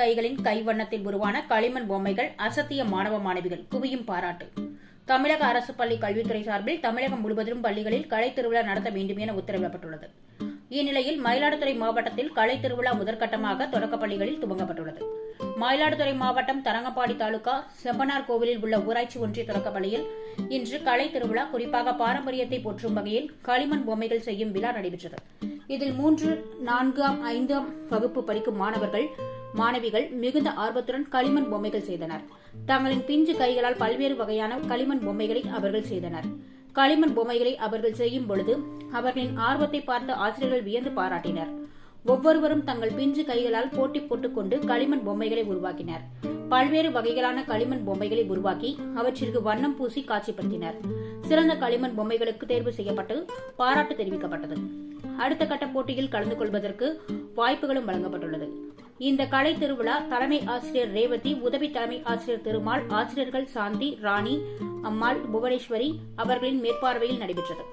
கைகளின் கைவண்ணத்தில் உருவான களிமண் பொம்மைகள் அசத்திய மாணவ மாணவிகள் குவியும் பாராட்டு. தமிழக அரசு பள்ளி கல்வித்துறை சார்பில் தமிழகம் முழுவதிலும் பள்ளிகளில் கலை திருவிழா நடத்த வேண்டும் என உத்தரவிடப்பட்டுள்ளது. இந்நிலையில் மயிலாடுதுறை மாவட்டத்தில் கலை திருவிழா முதற்கட்டமாக தொடக்கப் பள்ளிகளில் துவங்கப்பட்டுள்ளது. மயிலாடுதுறை மாவட்டம் தரங்கம்பாடி தாலுகா செம்பனார் கோவிலில் உள்ள ஊராட்சி ஒன்றிய தொடக்கப் பள்ளியில் இன்று கலை திருவிழா குறிப்பாக பாரம்பரியத்தை போற்றும் வகையில் களிமண் பொம்மைகள் செய்யும் விழா நடைபெற்றது. இதில் மூன்று நான்காம் ஐந்தாம் வகுப்பு படிக்கும் மாணவர்கள் மாணவிகள் மிகுந்த ஆர்வத்துடன் களிமண் பொம்மைகள் செய்தனர். தங்களின் பிஞ்சு கைகளால் பல்வேறு வகையான களிமண் பொம்மைகளை அவர்கள் செய்தனர். களிமண் பொம்மைகளை அவர்கள் செய்யும் பொழுது அவர்களின் ஆர்வத்தை பார்த்து ஆசிரியர்கள் வியந்து பாராட்டினர். ஒவ்வொருவரும் தங்கள் பிஞ்சு கைகளால் போட்டி போட்டுக்கொண்டு களிமண் பொம்மைகளை உருவாக்கினர். பல்வேறு வகைகளான களிமண் பொம்மைகளை உருவாக்கி அவற்றிற்கு வண்ணம் பூசி காட்சிப்படுத்தினர். சிறந்த களிமண் பொம்மைகளுக்கு தேர்வு செய்யப்பட்டு பாராட்டு தெரிவிக்கப்பட்டது. அடுத்த கட்ட போட்டியில் கலந்து கொள்வதற்கு வாய்ப்புகளும் வழங்கப்பட்டுள்ளது. இந்த கலை திருவிழா தலைமை ஆசிரியர் ரேவதி உதவி தலைமை ஆசிரியர் திருமால் ஆசிரியர்கள் சாந்தி ராணி அம்மாள் புவனேஸ்வரி அவர்களின் மேற்பார்வையில் நடைபெற்றது.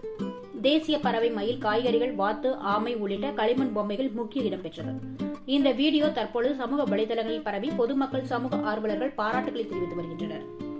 தேசிய பறவை மயில் காய்கறிகள் வாத்து ஆமை உள்ளிட்ட களிமண் பொம்மைகள் முக்கிய இடம் பெற்றது. இந்த வீடியோ தற்பொழுது சமூக வலைதளங்களில் பரவி பொதுமக்கள் சமூக ஆர்வலர்கள் பாராட்டுகளை தெரிவித்து வருகின்றனர்.